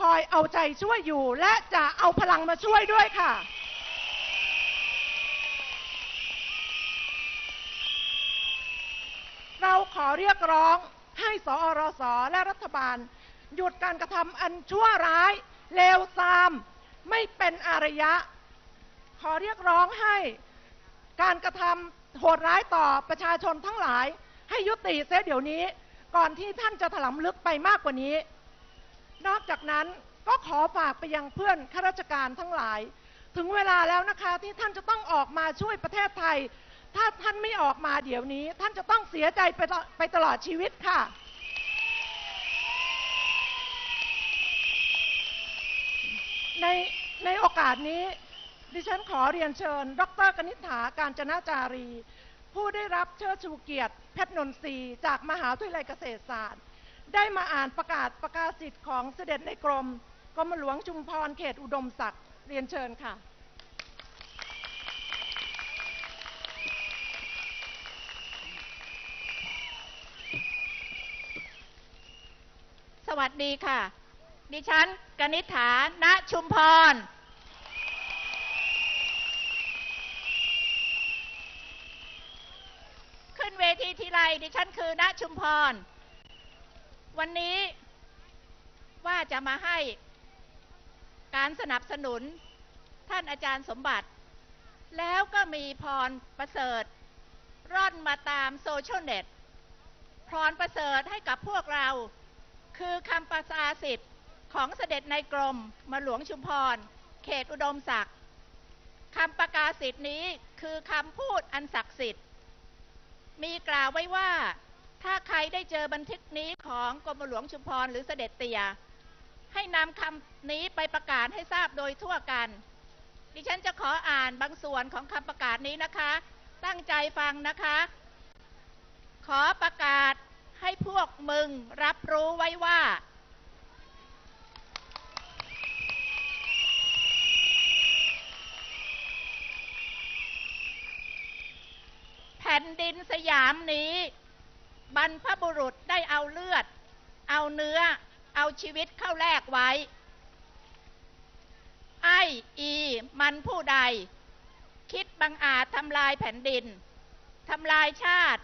คอยเอาใจช่วยอยู่ และจะเอาพลังมาช่วยด้วยค่ะ เราขอเรียกร้องให้สอรสและรัฐบาล หยุดการกระทำอันชั่วร้าย เลวทราม ไม่เป็นอารยะ ขอเรียกร้องให้การกระทำโหดร้ายต่อประชาชนทั้งหลาย ให้ยุติเสียเดี๋ยวนี้ ก่อนที่ท่านจะถลำลึกไปมากกว่านี้ นอกจากนั้นก็ขอฝากไปยังเพื่อนข้าราชการทั้งหลาย ถึงเวลาแล้วนะคะที่ท่านจะต้องออกมาช่วยประเทศไทย ถ้าท่านไม่ออกมาเดี๋ยวนี้ ท่านจะต้องเสียใจไปตลอดไปตลอดชีวิตค่ะ ในในโอกาสนี้ ดิฉันขอเรียนเชิญ ดรกนิษฐาการจนาจารี ผู้ได้รับเชิดชูเกียรติเพชรนนทรีจากมหาวิทยาลัยเกษตรศาสตร์ ได้มาอ่านประกาศประกาศสิทธิ์ของเสด็จในกรมกรมหลวงชุมพรเขตอุดมศักดิ์เรียนเชิญค่ะ สวัสดีค่ะ ดิฉันกนิษฐาณชุมพร ขึ้นเวทีทีไรดิฉันคือณชุมพร วันนี้ว่าจะมาให้การสนับสนุนท่านอาจารย์สมบัติ แล้วก็มีพรประเสริฐ ร่อนมาตามโซเชียลเน็ตพรประเสริฐให้กับพวกเรา คือคำประกาสิทธิ์ของเสด็จในกรมมาหลวงชุมพร เขตอุดมศักดิ์คำประกาศสิทธิ์นี้คือคำพูดอันศักดิ์สิทธิ์ มีกล่าวไว้ว่า ถ้าใครได้เจอบันทึกนี้ของกรมหลวงชุมพรหรือเสด็จเตีย ให้นำคำนี้ไปประกาศให้ทราบโดยทั่วกัน ดิฉันจะขออ่านบางส่วนของคำประกาศนี้นะคะ ตั้งใจฟังนะคะ ขอประกาศให้พวกมึงรับรู้ไว้ว่า แผ่นดินสยามนี้ บรรพบุรุษได้เอาเลือด เอาเนื้อ เอาชีวิตเข้าแลกไว้ ไออีมันผู้ใด คิดบังอาจทำลายแผ่นดินทำลายชาติ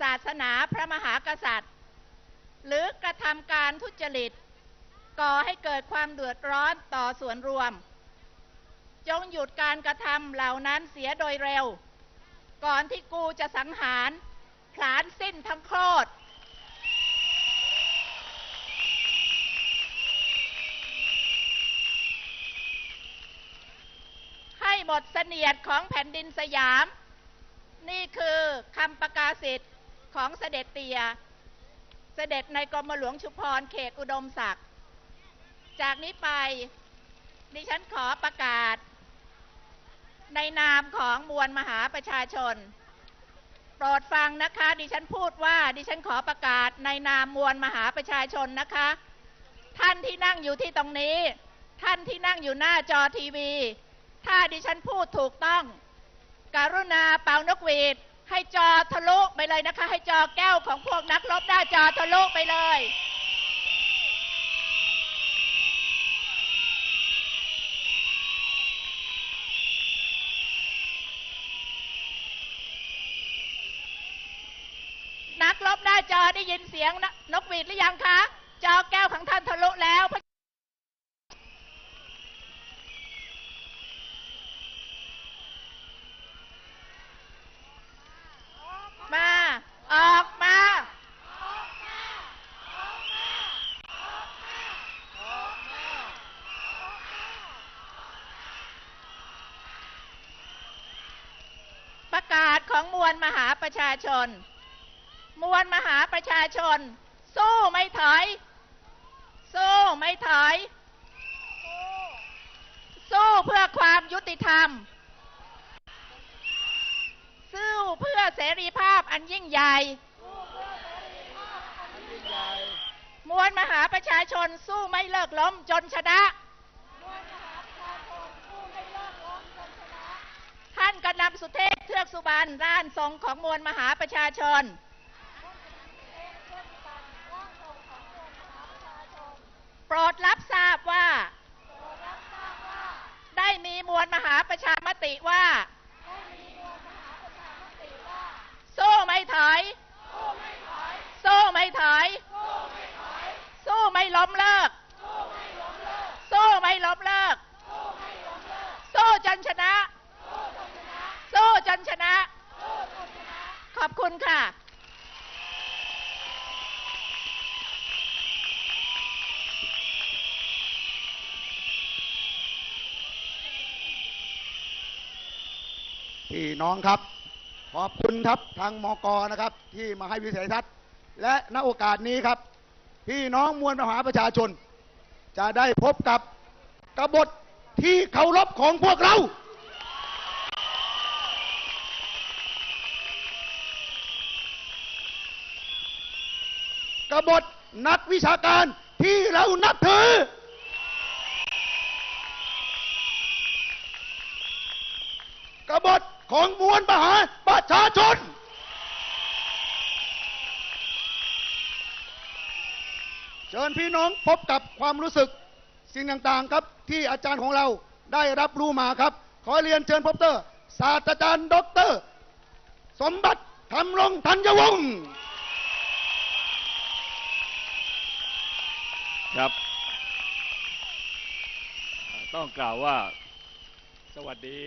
ศาสนาพระมหากษัตริย์ หรือกระทำการทุจริต ก่อให้เกิดความเดือดร้อนต่อส่วนรวม จงหยุดการกระทำเหล่านั้นเสียโดยเร็ว ก่อนที่กูจะสังหาร สิ้นทั้งโคตรให้หมดเสนียดของแผ่นดินสยาม นี่คือคำประกาศสิทธิ์ของเสด็จเตีย เสด็จในกรมหลวงชุมพรเขตอุดมศักดิ์ จากนี้ไปดิฉันขอประกาศ ในนามของมวลมหาประชาชน โปรดฟังนะคะ ดิฉันพูดว่าดิฉันขอประกาศในนามมวลมหาประชาชนนะคะ ท่านที่นั่งอยู่ที่ตรงนี้ ท่านที่นั่งอยู่หน้าจอทีวี ถ้าดิฉันพูดถูกต้อง กรุณาเป่านกหวีดให้จอทะลุไปเลยนะคะ ให้จอแก้วของพวกนักรบหน้าจอทะลุไปเลย นักรบหน้า จอได้ยินเสียงนกหวีดหรือยังคะ จอแก้วของท่านทะลุแล้วมา ออกมา ประกาศของมวลมหาประชาชน มวลมหาประชาชน สู้ไม่ถอย สู้ไม่ถอย สู้เพื่อความยุติธรรม สู้เพื่อเสรีภาพอันยิ่งใหญ่ มวลมหาประชาชนสู้ไม่เลิกล้มจนชนะ ท่านกำนำสุเทพเทือกสุบรรณร่านทรงของมวลมหาประชาชน รดรับทราบว่า ได้มีมวลมหาประชามติว่า สู้ไม่ถอย สู้ไม่ถอย สู้ไม่ล้มเลิก สู้ไม่ล้มเลิก สู้จนชนะ สู้จนชนะ ขอบคุณค่ะ พี่น้องครับ ขอบคุณครับทางมกนะครับ ที่มาให้วิสัยทัศน์ และณโอกาสนี้ครับ พี่น้องมวลมหาประชาชน จะได้พบกับกบฏที่เคารพของพวกเรา กบฏนักวิชาการที่เรานับถือ กบฏ ของมวลมหาประชาชน เชิญพี่น้องพบกับความรู้สึกสิ่งต่างๆครับที่อาจารย์ของเราได้รับรู้มาครับ ขอเรียนเชิญพบเตอร์ศาสตราจารย์ด็อกเตอร์ สมบัติธรรมรงธัญวงศ์ครับ ต้องกล่าวว่า สวัสดี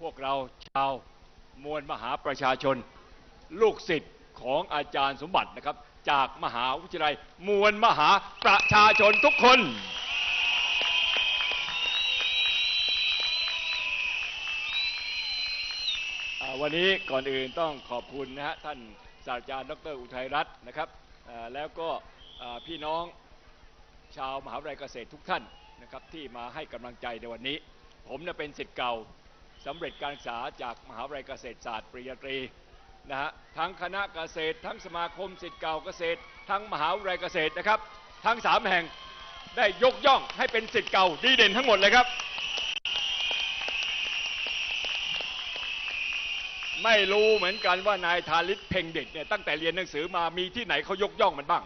พวกเราชาวมวลมหาประชาชน ลูกศิษย์ของอาจารย์สมบัตินะครับ จากมหาวิทยาลัยมวลมหาประชาชนทุกคน วันนี้ก่อนอื่นต้องขอบคุณนะฮะท่านศาสตราจารย์ดรอุทัยรัตน์นะครับแล้วก็พี่น้องชาวมหาวิทยาลัยเกษตรทุกท่านนะครับที่มาให้กำลังใจในวันนี้ ผมเนี่ยเป็นศิษย์เก่า สำเร็จการศึกษาจากมหาวิทยาลัยเกษตรศาสตร์ปริญญาตรีนะฮะทั้งคณะเกษตร ทั้งสมาคมศิษย์เก่าเกษตร ทั้งมหาวิทยาลัยเกษตรนะครับ ทั้งสามแห่งได้ยกย่องให้เป็นศิษย์เก่าดีเด่นทั้งหมดเลยครับ ไม่รู้เหมือนกันว่านายทาริศเพ่งเด็ดเนี่ยตั้งแต่เรียนหนังสือมามีที่ไหนเขายกย่องมันบ้าง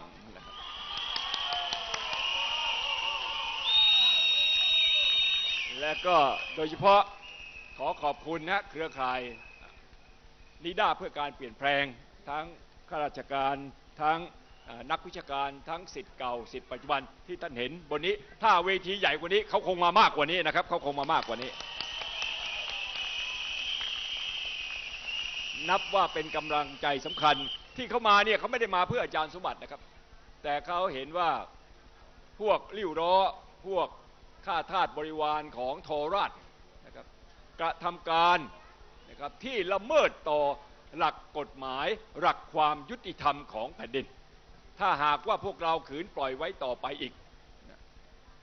และก็โดยเฉพาะ ขอขอบคุณนะเครือข่ายนิด้าเพื่อการเปลี่ยนแปลง ทั้งข้าราชการทั้งนักวิชาการทั้งสิทธิ์เก่าสิทธิ์ปัจจุบันที่ท่านเห็นบนนี้ ถ้าเวทีใหญ่กว่านี้เขาคงมามากกว่านี้นะครับเขาคงมามากกว่านี้ นับว่าเป็นกำลังใจสำคัญที่เขามาเนี่ยเขาไม่ได้มาเพื่ออาจารย์สมบัตินะครับ แต่เขาเห็นว่าพวกริ้วล้อพวกข้าทาสบริวารของโทราชนะครับ กระทำการนะครับที่ละเมิดต่อหลักกฎหมายหลักความยุติธรรมของแผ่นดิน ถ้าหากว่าพวกเราขืนปล่อยไว้ต่อไปอีก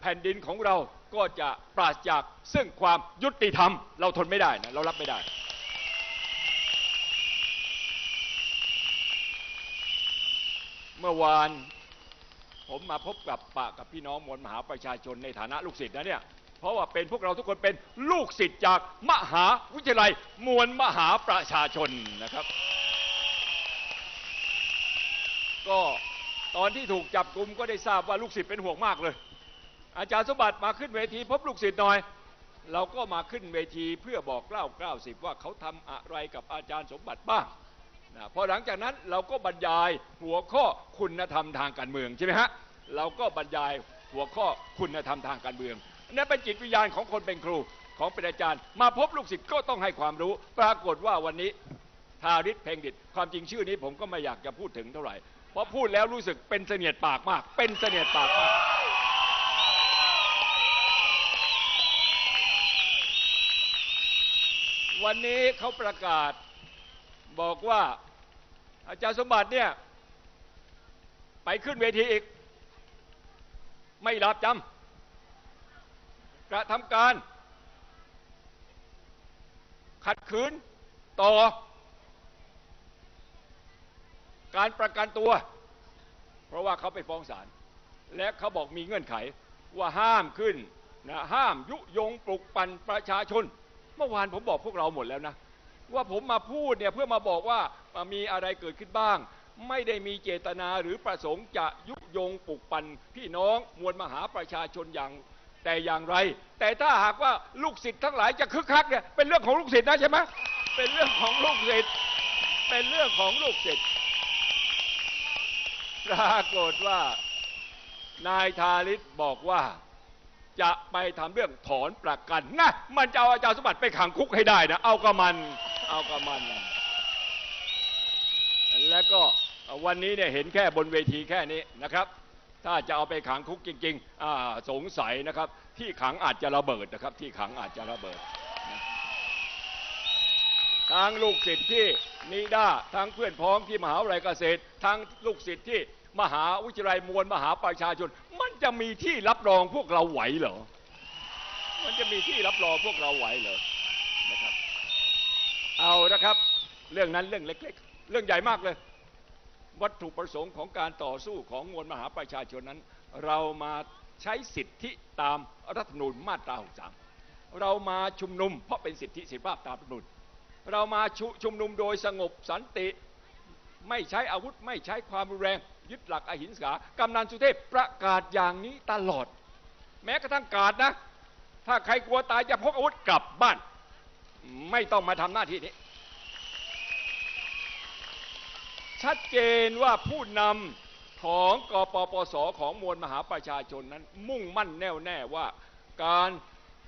แผ่นดินของเราก็จะปราศจากซึ่งความยุติธรรม เราทนไม่ได้นะเรารับไม่ได้เมื่อวานผมมาพบกับปะกับพี่น้องมวลมหาประชาชนในฐานะลูกศิษย์นะเนี่ย เพราะว่าเป็นพวกเราทุกคนเป็นลูกศิษย์จากมหาวิทยาลัยมวลมหาประชาชนนะครับ ก็ตอนที่ถูกจับกลุ่มก็ได้ทราบว่าลูกศิษย์เป็นห่วงมากเลย อาจารย์สมบัติมาขึ้นเวทีพบลูกศิษย์หน่อย เราก็มาขึ้นเวทีเพื่อบอกเล่าเกล่าสิบว่าเขาทำอะไรกับอาจารย์สมบัติบ้างนะพอหลังจากนั้นเราก็บรรยายหัวข้อคุณธรรมทางการเมืองใช่ไหมฮะเราก็บรรยายหัวข้อคุณธรรมทางการเมือง นั่นเป็นจิตวิญญาณของคนเป็นครูของเป็นอาจารย์ มาพบลูกศิษย์ก็ต้องให้ความรู้ ปรากฏว่าวันนี้ทาริศเพ่งดิตความจริงชื่อนี้ผมก็ไม่อยากจะพูดถึงเท่าไหร่ เพราะพูดแล้วรู้สึกเป็นเสนียดปากมาก เป็นเสนียดปากมาก วันนี้เขาประกาศบอกว่าอาจารย์สมบัติเนี่ย ไปขึ้นเวทีอีก ไม่รับจำ กระทำการ ขัดขืนต่อ การประกันตัว เพราะว่าเขาไปฟ้องศาลและเขาบอกมีเงื่อนไขว่าห้ามขึ้นนะห้ามยุยงปลุกปั่นประชาชน เมื่อวานผมบอกพวกเราหมดแล้วนะ ว่าผมมาพูดเนี่ยเพื่อมาบอกว่ามีอะไรเกิดขึ้นบ้าง ไม่ได้มีเจตนาหรือประสงค์จะยุยงปลุกปั่นพี่น้องมวลมหาประชาชนอย่าง แต่อย่างไร แต่ถ้าหากว่าลูกศิษย์ทั้งหลายจะคึกคักเนี่ยเป็นเรื่องของลูกศิษย์นะใช่ไหมเป็นเรื่องของลูกศิษย์เป็นเรื่องของลูกศิษย์ปรากฏว่า นายทาริศบอกว่าจะไปทำเรื่องถอนประกันนะมันจะเอาอาจารย์สมบัติไปขังคุกให้ได้นะเอากับมัน เอากับมัน แล้วก็วันนี้เนี่ยเห็นแค่บนเวทีแค่นี้นะครับ ถ้าจะเอาไปขังคุกจริงๆสงสัยนะครับ ที่ขังอาจจะระเบิดนะครับ ที่ขังอาจจะระเบิดทั้งลูกศิษย์ที่นิด้าทั้งเพื่อนพ้องที่มหาวิทยาลัยเกษตร ทั้งลูกศิษย์ที่มหาวิทยาลัยมวลมหาประชาชน มันจะมีที่รับรองพวกเราไหวเหรอ มันจะมีที่รับรองพวกเราไหวเหรอนะครับ เอานะครับ เรื่องนั้นเรื่องเล็ก ๆ เรื่องใหญ่มากเลย วัตถุประสงค์ของการต่อสู้ของมวลมหาประชาชนนั้น เรามาใช้สิทธิตามรัฐธรรมนูญมาตรา 63 เรามาชุมนุมเพราะเป็นสิทธิเสรีภาพตามรัฐธรรมนูญเรามาชุชุมนุมโดยสงบสันติ ไม่ใช้อาวุธไม่ใช้ความรุนแรง ยึดหลักอหิงสากำนันสุเทพประกาศอย่างนี้ตลอด แม้กระทั่งกาดนะ ถ้าใครกลัวตายจะพกอาวุธกลับบ้าน ไม่ต้องมาทำหน้าที่นี้ ชัดเจนว่าผู้นำของกปปสของมวลมหาประชาชนนั้น มุ่งมั่นแน่วแน่ว่าการ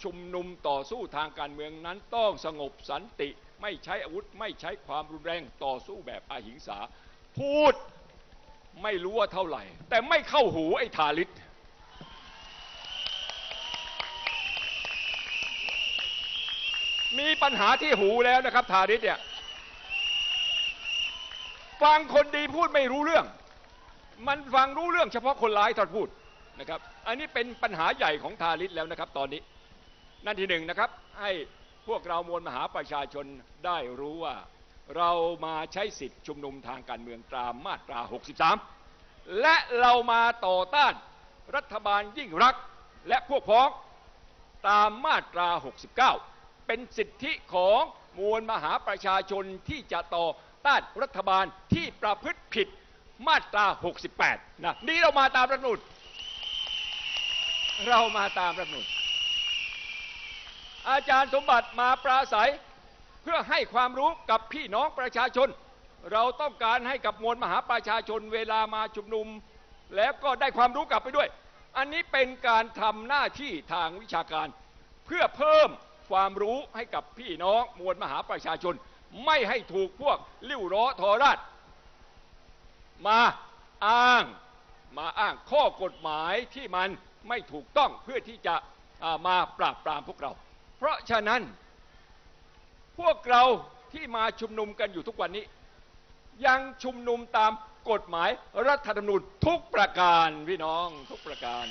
ชุมนุมต่อสู้ทางการเมืองนั้นต้องสงบสันติ ไม่ใช้อาวุธไม่ใช้ความรุนแรงต่อสู้แบบอาหิงสา พูดไม่รู้ว่าเท่าไหร่ แต่ไม่เข้าหูไอ้ทาลิศมีปัญหาที่หูแล้วนะครับทาริศเนี่ย ฟังคนดีพูดไม่รู้เรื่อง มันฟังรู้เรื่องเฉพาะคนร้ายตอนพูดนะครับ อันนี้เป็นปัญหาใหญ่ของทาริศแล้วนะครับ ตอนนี้ นั่นที่หนึ่งนะครับ ให้พวกเรามวลมหาประชาชนได้รู้ว่า เรามาใช้สิทธิชุมนุมทางการเมืองตามมาตรา 63 และเรามาต่อต้านรัฐบาลยิ่งรักและพวกพ้องตามมาตรา 69 เป็นสิทธิของมวลมหาประชาชนที่จะต่อ ต้านรัฐบาลที่ประพฤติผิดมาตรา 68 นะนี่เรามาตามรัฐมนูญเรามาตามรัฐมนูญอาจารย์สมบัติมาปราศัยเพื่อให้ความรู้กับพี่น้องประชาชน เราต้องการให้กับมวลมหาประชาชนเวลามาชุมนุม แล้วก็ได้ความรู้กลับไปด้วย อันนี้เป็นการทำหน้าที่ทางวิชาการ เพื่อเพิ่มความรู้ให้กับพี่น้องมวลมหาประชาชน ไม่ให้ถูกพวกลิ้วล้อทอราช มาอ้าง มาอ้างข้อกฎหมายที่มันไม่ถูกต้องเพื่อที่จะามาปราบปรามพวกเรา เพราะฉะนั้น พวกเราที่มาชุมนุมกันอยู่ทุกวันนี้ ยังชุมนุมตามกฎหมายรัฐธรรมนูญทุกประการพี่น้องทุกประการ